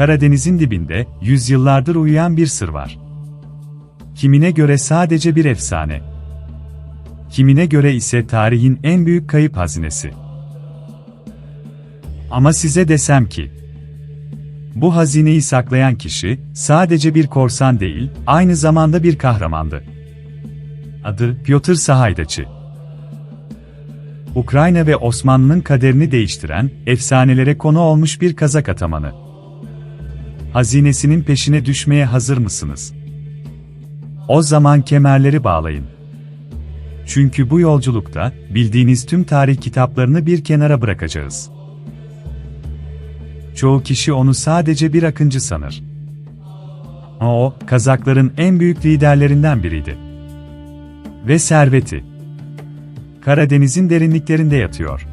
Karadeniz'in dibinde yüzyıllardır uyuyan bir sır var. Kimine göre sadece bir efsane. Kimine göre ise tarihin en büyük kayıp hazinesi. Ama size desem ki, bu hazineyi saklayan kişi sadece bir korsan değil, aynı zamanda bir kahramandı. Adı Piotr Sahaydaçı. Ukrayna ve Osmanlı'nın kaderini değiştiren, efsanelere konu olmuş bir kazak atamanı. Hazinesinin peşine düşmeye hazır mısınız? O zaman kemerleri bağlayın. Çünkü bu yolculukta bildiğiniz tüm tarih kitaplarını bir kenara bırakacağız. Çoğu kişi onu sadece bir akıncı sanır. O, Kazakların en büyük liderlerinden biriydi. Ve serveti. Karadeniz'in derinliklerinde yatıyor.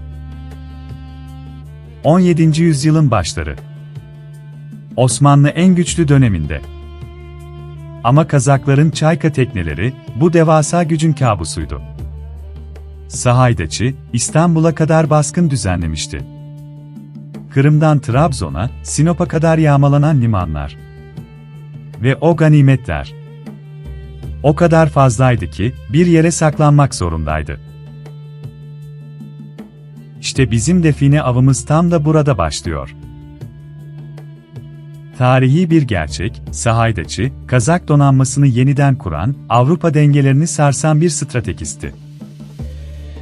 17. yüzyılın başları. Osmanlı en güçlü döneminde. Ama Kazakların çayka tekneleri, bu devasa gücün kabusuydu. Sahaydaçı, İstanbul'a kadar baskın düzenlemişti. Kırım'dan Trabzon'a, Sinop'a kadar yağmalanan limanlar. Ve o ganimetler. O kadar fazlaydı ki, bir yere saklanmak zorundaydı. İşte bizim define avımız tam da burada başlıyor. Tarihi bir gerçek, Sahaydaçı, Kazak donanmasını yeniden kuran, Avrupa dengelerini sarsan bir stratejisti.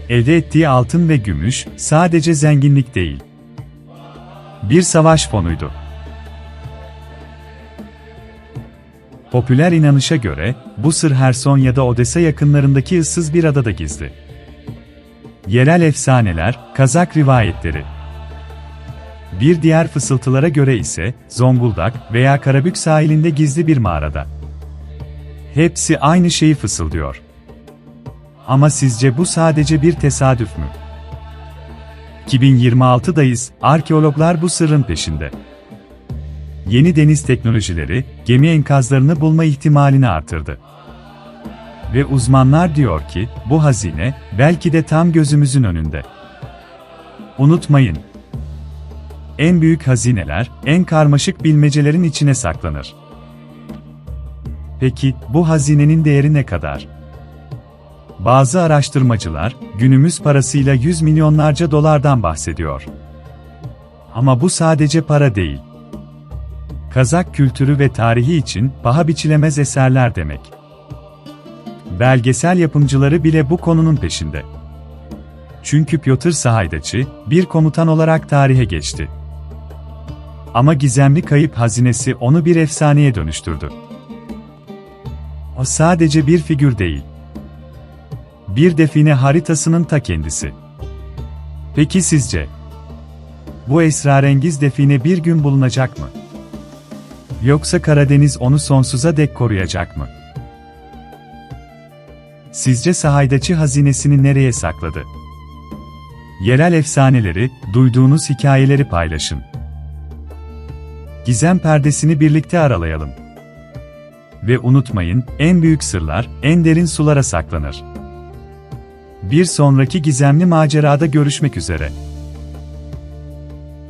Elde ettiği altın ve gümüş, sadece zenginlik değil. Bir savaş fonuydu. Popüler inanışa göre, bu sır Herson ya da Odessa yakınlarındaki ıssız bir adada gizli. Yerel efsaneler, Kazak rivayetleri. Bir diğer fısıltılara göre ise, Zonguldak veya Karabük sahilinde gizli bir mağarada. Hepsi aynı şeyi fısıldıyor. Ama sizce bu sadece bir tesadüf mü? 2026'dayız, arkeologlar bu sırrın peşinde. Yeni deniz teknolojileri, gemi enkazlarını bulma ihtimalini artırdı. Ve uzmanlar diyor ki, bu hazine, belki de tam gözümüzün önünde. Unutmayın, en büyük hazineler, en karmaşık bilmecelerin içine saklanır. Peki, bu hazinenin değeri ne kadar? Bazı araştırmacılar, günümüz parasıyla yüz milyonlarca dolardan bahsediyor. Ama bu sadece para değil. Kazak kültürü ve tarihi için paha biçilemez eserler demek. Belgesel yapımcıları bile bu konunun peşinde. Çünkü Piotr Sahaydaçı, bir komutan olarak tarihe geçti. Ama gizemli kayıp hazinesi onu bir efsaneye dönüştürdü. O sadece bir figür değil. Bir define haritasının ta kendisi. Peki sizce? Bu esrarengiz define bir gün bulunacak mı? Yoksa Karadeniz onu sonsuza dek koruyacak mı? Sizce Sahaydaçı hazinesini nereye sakladı? Yerel efsaneleri, duyduğunuz hikayeleri paylaşın. Gizem perdesini birlikte aralayalım. Ve unutmayın, en büyük sırlar, en derin sulara saklanır. Bir sonraki gizemli macerada görüşmek üzere.